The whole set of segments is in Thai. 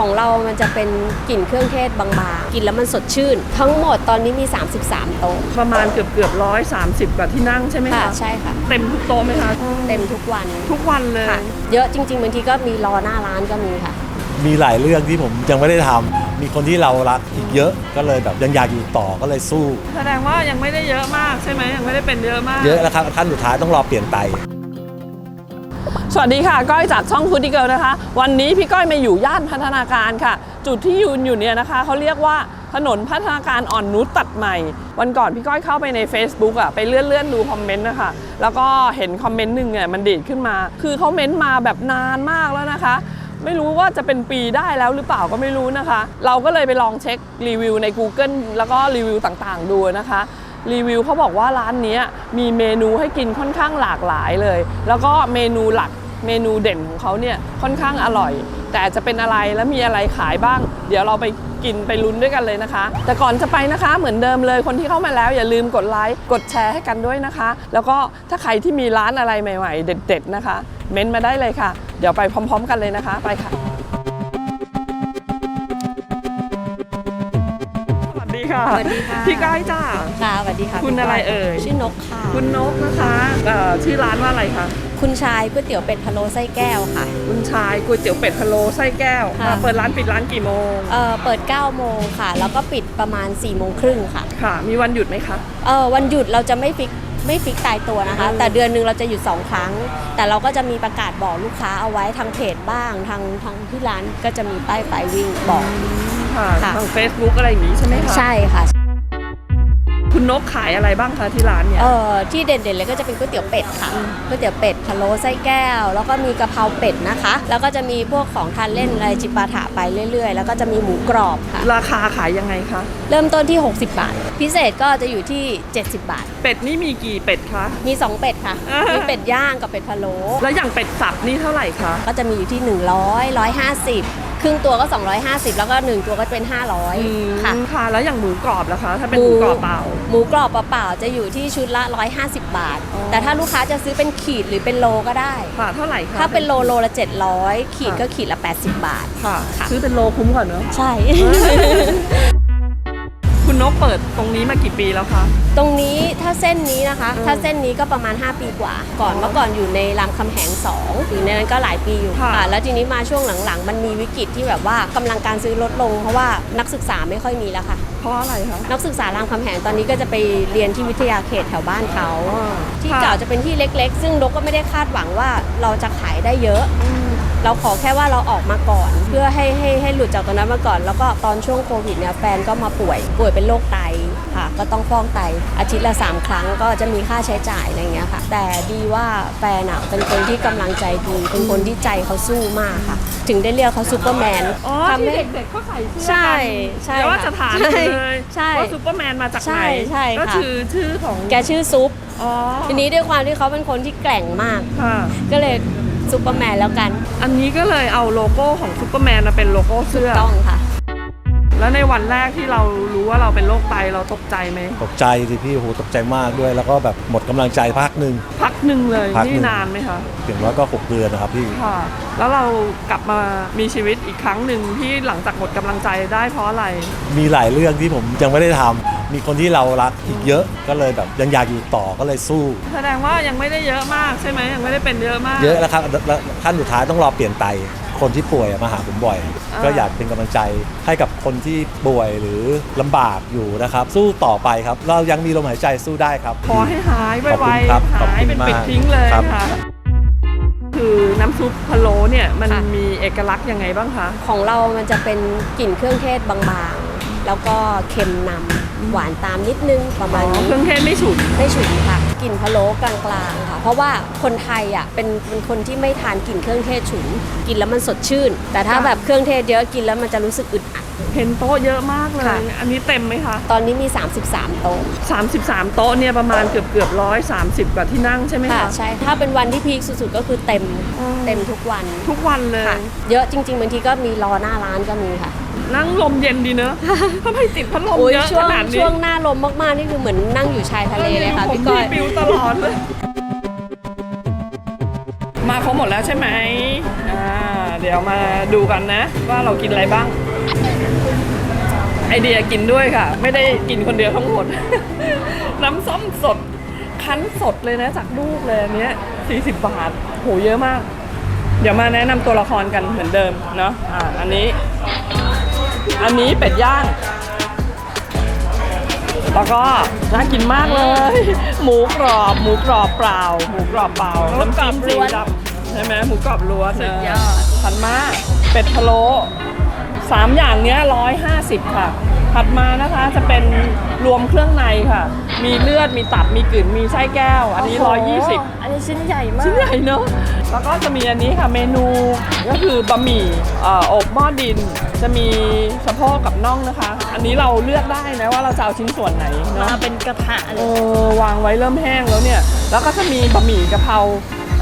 ของเรามันจะเป็นกลิ่นเครื่องเทศบางๆ กินแล้วมันสดชื่น ทั้งหมดตอนนี้มี 33 โต๊ะประมาณเกือบเกือบร้อยสามสิบกว่าที่นั่งใช่ไหมค่ะคะใช่ค่ะ เต็มทุกโต๊ะไหมคะเต็มทุกวันทุกวันเลย ค่ะเยอะจริงๆบางทีก็มีรอหน้าร้านก็มีค่ะ มีหลายเรื่องที่ผมยังไม่ได้ทำมีคนที่เรารักอีกเยอะก็เลยแบบยังอยากอยู่ต่อก็เลยสู้ แสดงว่ายังไม่ได้เยอะมากใช่ไหมยังไม่ได้เป็นเยอะมาก เยอะแล้วครับขั้นสุดท้ายต้องรอเปลี่ยนไต สวัสดีค่ะ ก้อยจากช่องฟูดดี้เกิลนะคะ วันนี้พี่ก้อยมาอยู่ย่านพัฒนาการค่ะ จุดที่ยืนอยู่เนี่ยนะคะเขาเรียกว่าถนนพัฒนาการอ่อนนุชตัดใหม่ วันก่อนพี่ก้อยเข้าไปใน Facebook อะไปเลื่อนเลื่อนๆดูคอมเมนต์นะคะแล้วก็เห็นคอมเมนต์หนึ่งเนี่ยมันดีดขึ้นมา คือเขาเม้นต์มาแบบนานมากแล้วนะคะ ไม่รู้ว่าจะเป็นปีได้แล้วหรือเปล่าก็ไม่รู้นะคะ เราก็เลยไปลองเช็ครีวิวใน Google แล้วก็รีวิวต่างๆ ดูนะคะ รีวิวเขาบอกว่าร้านนี้มีเมนูให้กินค่อนข้างหลากหลายเลย แล้วก็เมนูหลักเมนูเด่นของเขาเนี่ยค่อนข้างอร่อย แต่จะเป็นอะไรและมีอะไรขายบ้าง เดี๋ยวเราไปกินไปลุ้นด้วยกันเลยนะคะ แต่ก่อนจะไปนะคะเหมือนเดิมเลยคนที่เข้ามาแล้วอย่าลืมกดไลค์กดแชร์ให้กันด้วยนะคะ แล้วก็ถ้าใครที่มีร้านอะไรใหม่ ๆ เด็ด ๆ นะคะ เม้นต์มาได้เลยค่ะ เดี๋ยวไปพร้อม ๆ กันเลยนะคะ ไปค่ะ ค่ะสวัสดีค่ะ พี่ก้อยจ้า ค่ะสวัสดีค่ะคุณอะไรเอ่ย ชื่อนกค่ะคุณนกนะคะเอ่อชื่อร้านว่าอะไรคะ คุณชายก๋วยเตี๋ยวเป็ดพะโล้ไส้แก้วค่ะ คุณชายก๋วยเตี๋ยวเป็ดพะโล้ไส้แก้วค่ะ อ่าเปิดร้านปิดร้านกี่โมง เอ่อเปิด 9 โมงค่ะ แล้วก็ปิดประมาณ 4 โมงครึ่งค่ะค่ะ มีวันหยุดไหมคะ เออวันหยุดเราจะไม่ฟิกไม่ฟิกตายตัวนะคะอืมแต่เดือนหนึ่งเราจะหยุด 2 ครั้ง แต่เราก็จะมีประกาศบอกลูกค้าเอาไว้ทางเพจบ้าง ทางทางที่ร้านก็จะมีป้ายไฟวิ่งบอก ค่ะค่ะ ทาง Facebook อะไรอย่างนี้ใช่ไหมคะใช่ค่ะ คุณนกขายอะไรบ้างคะที่ร้านเนี่ย เออที่เด่นๆเลยก็จะเป็นก๋วยเตี๋ยวเป็ดค่ะก๋วยเตี๋ยวเป็ดพะโล้ไส้แก้ว แล้วก็มีกะเพราเป็ดนะคะ แล้วก็จะมีพวกของทานเล่นอะไรจิปาถะไปเรื่อยๆ แล้วก็จะมีหมูกรอบค่ะ ราคาขายยังไงคะ เริ่มต้นที่ 60 บาท พิเศษก็จะอยู่ที่ 70 บาท เป็ดนี่มีกี่เป็ดคะ มี 2 เป็ดค่ะ อ่ามีมีเป็ดย่างกับเป็ดพะโล้แล้วอย่างเป็ดสับนี่เท่าไหร่คะ ก็จะมีอยู่ที่ 100 150 ครึ่งตัวก็ 250 แล้วก็ 1 ตัวก็เป็น 500 ค่ะ ค่ะ แล้วอย่างหมูกรอบล่ะคะ ถ้าเป็นหมู กรอบเปล่า หมูกรอบเปล่าๆจะอยู่ที่ชุดละ 150 บาท อ๋อ แต่ถ้าลูกค้าจะซื้อเป็นขีดหรือเป็นโลก็ได้ ค่ะเท่าไหร่คะ ถ้าเป็นโลโลละ 700 ขีดก็ขีดละ 80 บาท ค่ะ ค่ะ ซื้อเป็นโลคุ้มกว่าเนอะ ใช่คุณนก เปิดตรงนี้มากี่ปีแล้วคะ ตรงนี้ถ้าเส้นนี้นะคะ ถ้าเส้นนี้ก็ประมาณ 5 ปีกว่า ก่อนเมื่อก่อนอยู่ในรามคำแหง2อยู่ในนั้นก็หลายปีอยู่ค่ะ ค่ะแล้วทีนี้มาช่วงหลังๆ มันมีวิกฤตที่แบบว่ากำลังการซื้อลดลง เพราะว่านักศึกษาไม่ค่อยมีแล้วค่ะ เพราะอะไรคะ นักศึกษารามคำแหงตอนนี้ก็จะไปเรียนที่วิทยาเขตแถวบ้านเขาอ๋อที่ค่ะ เก่าจะเป็นที่เล็กๆ ซึ่งนกก็ไม่ได้คาดหวังว่าเราจะขายได้เยอะ เราขอแค่ว่าเราออกมาก่อน เพื่อให้ให้ให้หลุดจากตรงนั้นมาก่อน แล้วก็ตอนช่วงโควิดเนี่ยแฟนก็มาป่วยป่วยเป็นโรคไตค่ะ ก็ต้องฟอกไตอาทิตย์ละ 3 ครั้งก็จะมีค่าใช้จ่ายอะไรอย่างเงี้ยค่ะ แต่ดีว่าแฟนอะเป็นคนที่กำลังใจดีเป็นคนที่ใจเขาสู้มากค่ะ ถึงได้เรียกเขาซูเปอร์แมนอ๋อทำที่ให้เด็กๆเขาใส่เสื้อใช่กันใช่เดี๋ยวว่าค่ะจะถามใช่เลยใช่ว่าซูเปอร์แมนมาจากไหนใช่ใช่ก็ค่ะคือชื่อของแกชื่อซุปอ๋อทีนี้ด้วยความที่เขาเป็นคนที่แกร่งมากค่ะก็เลย ซูเปอร์แมนแล้วกันอันนี้ก็เลยเอาโลโก้ของซูเปอร์แมนมาเป็นโลโก้เสื้อ ต้องค่ะ แล้วในวันแรกที่เรารู้ว่าเราเป็นโรคไตเราตกใจไหม ตกใจสิพี่โหตกใจมากด้วย แล้วก็แบบหมดกำลังใจพักหนึ่ง พักหนึ่งเลยพักหนึ่นี่งนานไหมคะ อย่างน้อยก็หกเดือนนะครับพี่ ค่ะ แล้วเรากลับมามีชีวิตอีกครั้งหนึ่งที่หลังจากหมดกำลังใจได้เพราะอะไร มีหลายเรื่องที่ผมยังไม่ได้ทำ มีคนที่เรารักอีกเยอะก็เลยแบบยังอยากอยู่ต่อก็เลยสู้ แสดงว่ายังไม่ได้เยอะมากใช่ไหมยังไม่ได้เป็นเยอะมาก เยอะแล้วครับแล้วขั้นสุดท้ายต้องรอเปลี่ยนไต คนที่ป่วยอะมาหาผมบ่อยอ่าก็อยากเป็นกำลังใจให้กับคนที่ป่วยหรือลำบากอยู่นะครับ สู้ต่อไปครับ เรายังมีลมหายใจสู้ได้ครับ ขอให้หายไวขอบคุณครับๆขอบหายคุณเป็นมากปิดทิ้งเลยครับค่ะคือน้ำซุปพะโล้เนี่ยมันค่ะมีเอกลักษณ์ยังไงบ้างคะ ของเรามันจะเป็นกลิ่นเครื่องเทศบางๆ แล้วก็เค็มนำ หวานตามนิดนึงประมาณนี้ เครื่องเทศไม่ฉุน ไม่ฉุนค่ะกลิ่นพะโล้กลางๆค่ะ เพราะว่าคนไทยอะเป็นเป็นคนที่ไม่ทานกลิ่นเครื่องเทศฉุน กินแล้วมันสดชื่น แต่ถ้าค่ะแบบเครื่องเทศเยอะกินแล้วมันจะรู้สึกอึดอัด เห็นโต๊ะเยอะมากเลย ค่ะ อันนี้เต็มไหมคะ ตอนนี้มี 33 โต๊ะ33 โต๊ะเนี่ยประมาณเกือบเกือบร้อยสามสิบกว่าที่นั่งใช่ไหมค่ะคะ ใช่ถ้าเป็นวันที่พีคสุดๆก็คือเต็มอืม เต็มทุกวันทุกวันเลย ค่ะ เยอะจริง ๆบางทีก็มีรอหน้าร้านก็มีค่ะ นั่งลมเย็นดีเนอะทำไมติดพัดลมโอ้ยเยอะช่วขงนาดนี้ช่วงหน้าลมมากๆนี่คือเหมือนนั่งอยู่ชายทะเลเลยค่ะผมพี่ก้อยปิวตลอดเลย มาครบหมดแล้วใช่ไหมอ่าเดี๋ยวมาดูกันนะ ว่าเรากินอะไรบ้าง ไอเดียกินด้วยค่ะ ไม่ได้กินคนเดียวทั้งหมด น้ำส้มสด คั้นสดเลยนะจากลูกเลยอันเนี้ย40 บาท โหเยอะมาก เดี๋ยวมาแนะนำตัวละครกันเหมือนเดิมเนาะอ่าอันนี้ อันนี้เป็ดย่าง แล้วก็น่ากินมากเลย หมูกรอบ หมูกรอบเปล่า หมูกรอบเปล่าน้ำจิ้มซีอิ๊วดำใช่ไหมหมูกรอบล้วนสุดยนะอดถัดมาเป็ดพะโล้สามอย่างเนี้ยร้อยห้าสิบค่ะ ถัดมานะคะจะเป็นรวมเครื่องในค่ะ มีเลือดมีตับมีกลืนมีไส้แก้ว อันนี้ร้อยยี่สิบอันนี้ชิ้นใหญ่มากชิ้นใหญ่เนอะแล้วก็จะมีอันนี้ค่ะเมนูก็คือบะหมี่เอ่ออบหม้อดิน จะมีสะโพกกับน่องนะคะ อันนี้เราเลือกได้นะว่าเราจะเอาชิ้นส่วนไหนมาเนาะ เป็นกระทะเลเอย อวางไว้เริ่มแห้งแล้วเนี่ย แล้วก็จะมีบะหมี่กะเพรา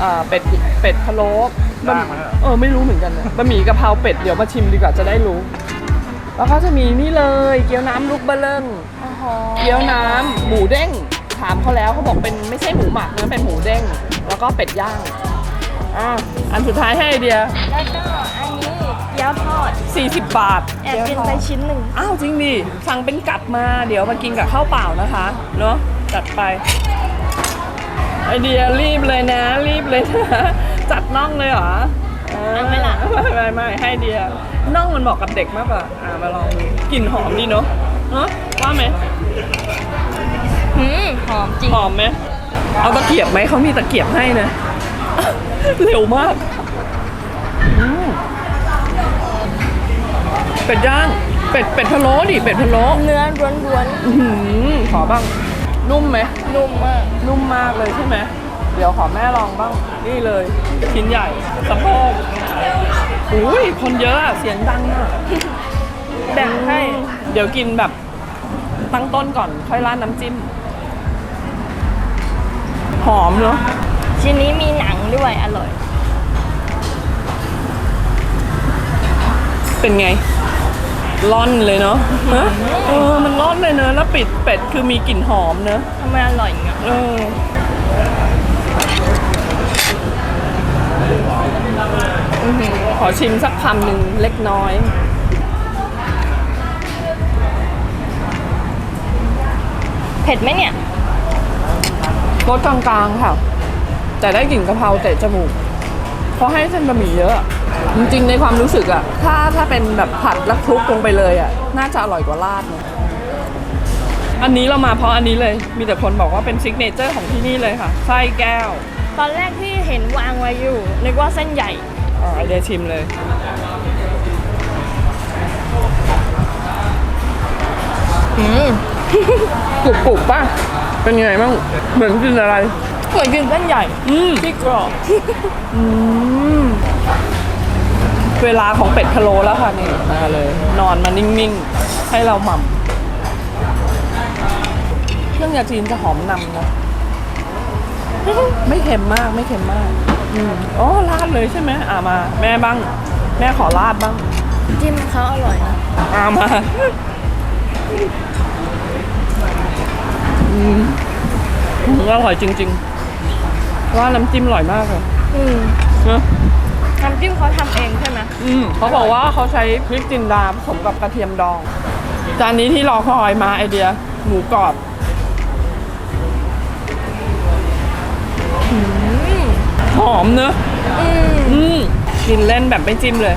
เอ่อเป็ดเป็ดพะโล้บะหมี่เออไม่รู้เหมือนกันนะบะหมี่กะเพราเป็ดเดี๋ยวมาชิมดีกว่าจะได้รู้ แล้วก็จะมีนี่เลยเกี๊ยวน้ำลูกเบลเริ่งโอ้โหเกี๊ยวน้ำหมูเด้งถามเขาแล้วเขาบอกเป็นไม่ใช่หมูหมักนะเป็นหมูเด้ง แล้วก็เป็ดย่างอะอันสุดท้ายให้ไอเดีย แล้วก็อันนี้เกี๊ยวทอด 40 บาทแอบกินไปชิ้นหนึ่งอ้าวจริงดิสั่งเป็นกัดมาเดี๋ยวมากินกับข้าวเปล่านะคะเนาะจัดไปไอเดียรีบเลยนะ รีบเลยนะจัดน่องเลยเหรอ เอาไหมล่ะ ไม่ไม่ไม่ให้เดียน่องมันเหมาะกับเด็กมากกว่าอ่ามาลองดูกลิ่นหอมดีเนาะเนาะว่าไหมหืมหอมจริง หอมไหมเอาตะเกียบไหมเขามีตะเกียบให้นะ เร็วมากอืมเป็ดย่างเป็ดเป็ดพะโล้ดิเป็ดพะโล้ เนื้อล้วนอื้อหือขอบ้าง นุ่มไหม ๆนุ่มมาก นุ่มมากเลยใช่ไหม เดี๋ยวขอแม่ลองบ้าง นี่เลยชิ้นใหญ่สะโพกอุ้ยคนเยอะอะเสียงดังอะแบ่งให้ เดี๋ยวกินแบบตั้งต้นก่อนค่อยราดน้ำจิ้ม หอมเนาะชิ้นนี้มีหนังด้วยอร่อย เป็นไง ร่อนเลยเนาะฮะเออมันร่อนเลยเนอะแล้วปิดเป็ดคือมีกลิ่นหอมเนอะทำไมอร่อยอย่างเงี้ยเออ อื้อหือขอชิมสักคำหนึ่งเล็กน้อย เผ็ดไหมเนี่ย รสกลางๆค่ะ แต่ได้กลิ่นกะเพราเตะจมูกเพราะให้เส้นบะหมี่เยอะอะจริงๆในความรู้สึกอะถ้าถ้าเป็นแบบผัดแล้วคลุกลงไปเลยอะน่าจะอร่อยกว่าราดเนอะอันนี้เรามาเพราะอันนี้เลย มีแต่คนบอกว่าเป็นซิกเนเจอร์ของที่นี่เลยค่ะ ไส้แก้ว ตอนแรกที่เห็นวางไว้อยู่ นึกว่าเส้นใหญ่อ่าเดี๋ยวชิมเลย อืม กรุบกรุบป่ะ เป็นไงบ้าง เหมือนกินอะไร เหมือนกินเส้นใหญ่อืมที่กรอบอืม เวลาของเป็ดพะโล้แล้วค่ะนี่ มาเลย นอนมานิ่ง ๆ ให้เราหม่ำเครื่องยาจีนจะหอมนำนะ ไม่เค็มมากไม่เค็มมากอืมอ๋อราดเลยใช่ไหมอ่ามา แม่บ้าง แม่ขอราดบ้างจิ้มเขาอร่อยนะอามาอืมอืมอร่อยจริง ๆ ว่าน้ำจิ้มอร่อยมากเลยอืมเนอะน้ำจิ้มเขาทำเองใช่ไหมอืมเขาบอกว่าเขาใช้พริกจินดาผสมกับกระเทียมดอง จานนี้ที่รอคอยมาไอเดีย หมูกรอบ อมเนอะอืมอืมกินเล่นแบบไม่จิ้มเลย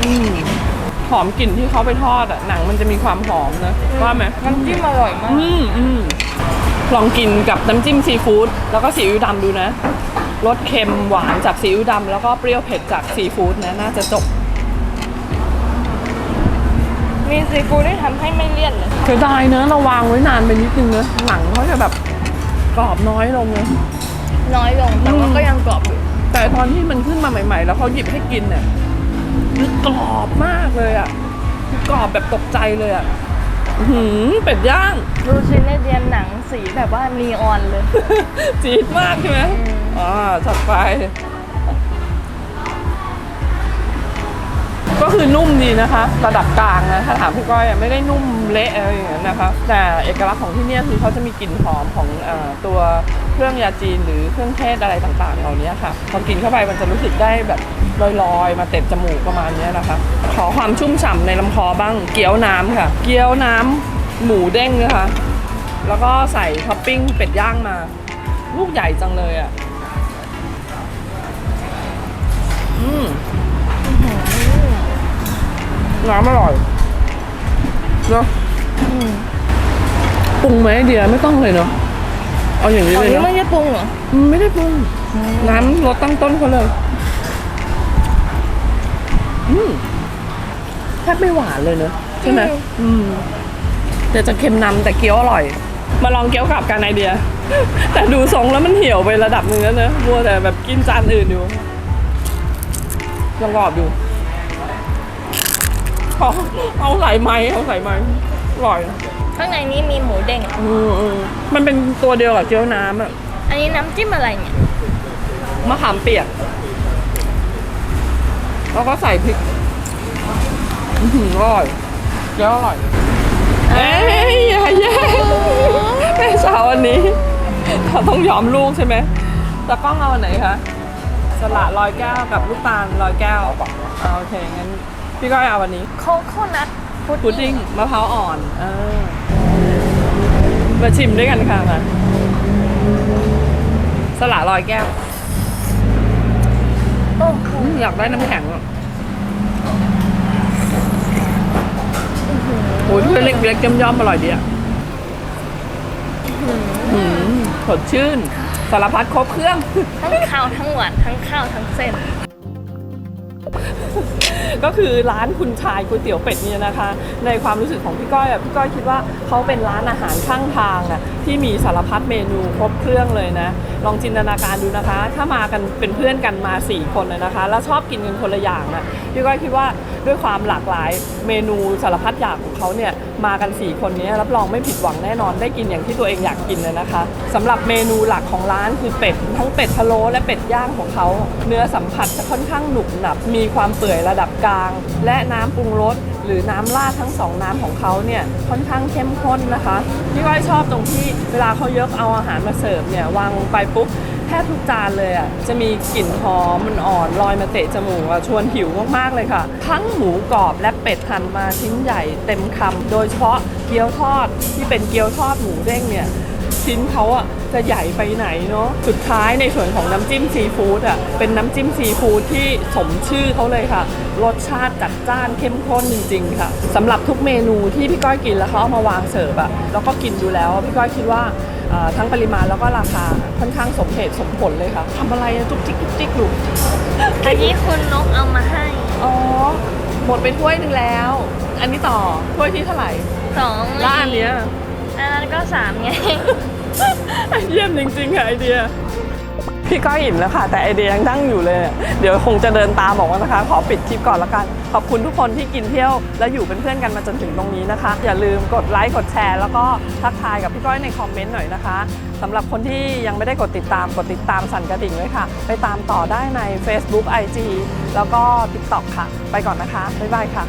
อืมหอมกลิ่นที่เขาไปทอดอะหนังมันจะมีความหอมนะว่าไหมน้ำจิ้มอร่อยมากอืมอืมลองกินกับน้ำจิ้มซีฟู้ดแล้วก็ซีอิ๊วดำดูนะรสเค็มหวานจากซีอิ๊วดำแล้วก็เปรี้ยวเผ็ดจากซีฟู้ดนะน่าจะจบ มีซีฟู้ดที่ทำให้ไม่เลี่ยนเลยเสียดายเนอะเราวางไว้นานไปนิดนึงเนอะหนังเขาจะแบบกรอบน้อยลงเลย น้อยลงแต่ว่าอืมก็ยังกรอบอยู่แต่ตอนที่มันขึ้นมาใหม่ ๆ แล้วเขาหยิบให้กินเนี่ยคือกรอบมากเลยอะคือกรอบแบบตกใจเลยอะอื้อหือเป็ดย่าง ดูชิ้นในเดียนหนังสีแบบว่านีออนเลย จี๊ดมากใช่ไหมอ่าจัดไป ก็คือนุ่มดีนะคะ ระดับกลางนะ ถ้าถามพี่ก้อยอะไม่ได้นุ่มเละอะไรอย่างนั้นนะคะ แต่เอกลักษณ์ของที่เนี่ยคือเขาจะมีกลิ่นหอมของเออตัว เครื่องยาจีนหรือเครื่องเทศอะไรต่างๆ เหล่านี้ค่ะพอกินเข้าไปมันจะรู้สึกได้แบบลอยๆ มาเต็มจมูกประมาณนี้นะคะ ขอความชุ่มฉ่ำในลำคอบ้างเกี๊ยวน้ำค่ะ เกี๊ยวน้ำหมูเด้งนะคะแล้วก็ใส่ท็อปปิ้งเป็ดย่างมา ลูกใหญ่จังเลยอะอืมน้ำอร่อยเนาะปรุงไหมเดียไม่ต้องเลยเนาะ เอาอย่างนี้ตอนเลยนี้เนาะไม่ได้ปรุงเหรออืมไม่ได้ปรุงน้ำรสตั้งต้นเขาเลยอืมแทบไม่หวานเลยเนอะใช่ไหมอืมแต่จะเค็มนำแต่เกี๊ยวอร่อย มาลองเกี๊ยวกลับกันไอเดีย แต่ดูทรงแล้วมันเหี่ยวไประดับหนึ่งแล้วเนอะมัวแต่แบบกินจานอื่นอยู่ยังกรอบอยู่เอาเอาใส่ไม้เอาใส่ไม้อร่อย ข้างในนี้มีหมูเด้งอะอืมอืมมันเป็นตัวเดียวกับเกี๊ยวน้ำอะอันนี้น้ำจิ้มอะไรเนี่ย มะขามเปียก แล้วก็ใส่พริกอื้อหืออร่อยเดี๋ยวอร่อย เอ้ยอย่าแย่งแม่สาววันนี้เราต้องยอมลูกใช่ไหมตะกล้องเอาอันไหนคะสละลอยแก้วกับลูกตาลลอยแก้วเอาโอเคงั้นพี่ก้อยเอาวันนี้ โคโคนัท พุดดิ้งมะพร้าวอ่อน เออ มาชิมด้วยกันค่ะมาสละลอยแก้วโอ้โหอืมอยากได้น้ำแข็งอะโอ้ยถ้วยเล็กๆย่อมๆอร่อยดีอะอืมสดชื่น สารพัดครบเครื่อง ทั้งข้าวทั้งหวานทั้งข้าวทั้งเส้น ก็คือร้านคุณชายก๋วยเตี๋ยวเป็ดเนี่ยนะคะ ในความรู้สึกของพี่ก้อยอะพี่ก้อยคิดว่าเขาเป็นร้านอาหารข้างทางอะที่มีสารพัดเมนูครบเครื่องเลยนะ ลองจินตนาการดูนะคะ ถ้ามากันเป็นเพื่อนกันมา 4 คนนะนะคะ แล้วชอบกินกันคนละอย่างอะพี่ก้อยคิดว่าด้วยความหลากหลายเมนูสารพัดอย่างของเขาเนี่ย มากัน 4 คนนี้รับรองไม่ผิดหวังแน่นอนได้กินอย่างที่ตัวเองอยากกินเลยนะคะสำหรับเมนูหลักของร้านคือเป็ด ทั้งเป็ดพะโล้และเป็ดย่างของเขา เนื้อสัมผัสจะค่อนข้างหนุบหนับ มีความเปื่อยระดับกลาง และน้ำปรุงรสหรือน้ำราดทั้งสองน้ำของเขาเนี่ยค่อนข้างเข้มข้นนะคะพี่ก้อยชอบตรงที่เวลาเขายกเอาอาหารมาเสิร์ฟเนี่ยวางลงไปปุ๊บ แทบทุกจานเลยอะจะมีกลิ่นหอมมันอ่อนลอยมาเตะจมูกอะชวนหิวมากๆเลยค่ะ ทั้งหมูกรอบและเป็ดหั่นมาชิ้นใหญ่เต็มคำโดยเฉพาะเกี๊ยวทอดที่เป็นเกี๊ยวทอดหมูเด้งเนี่ยชิ้นเขาอะจะใหญ่ไปไหนเนาะสุดท้ายในส่วนของน้ำจิ้มซีฟู้ดอะเป็นน้ำจิ้มซีฟู้ดที่สมชื่อเขาเลยค่ะ รสชาติจัดจ้านเข้มข้นจริง ๆ ค่ะสำหรับทุกเมนูที่พี่ก้อยกินแล้วเขาเอามาวางเสิร์ฟอะแล้วก็กินดูแล้วพี่ก้อยคิดว่า ทั้งปริมาณแล้วก็ราคาค่อนข้างสมเหตุสมผลเลยค่ะทำอะไรอะจุกจิกจุกจิกลูกอันนี้คุณนกเอามาให้ อ๋อ หมดไปถ้วยหนึ่งแล้ว อันนี้ต่อถ้วยที่เท่าไหร่สองแล้วอันเนี้ยอันนั้นก็สามไง เยี่ยมจริงๆค่ะไอเดีย พี่ก้อยอิ่มแล้วค่ะ แต่ไอเดียยังนั่งอยู่เลย เดี๋ยวคงจะเดินตามบอกว่านะคะ ขอปิดคลิปก่อนละกัน ขอบคุณทุกคนที่กินเที่ยว และอยู่เป็นเพื่อนกันมาจนถึงตรงนี้นะคะ อย่าลืมกดไลค์กดแชร์ แล้วก็ทักทายกับพี่ก้อยในคอมเมนต์หน่อยนะคะสำหรับคนที่ยังไม่ได้กดติดตามกดติดตามสั่นกระดิ่งไว้ค่ะ ไปตามต่อได้ใน Facebook IG แล้วก็ TikTok ค่ะ ไปก่อนนะคะบ๊ายบายค่ะ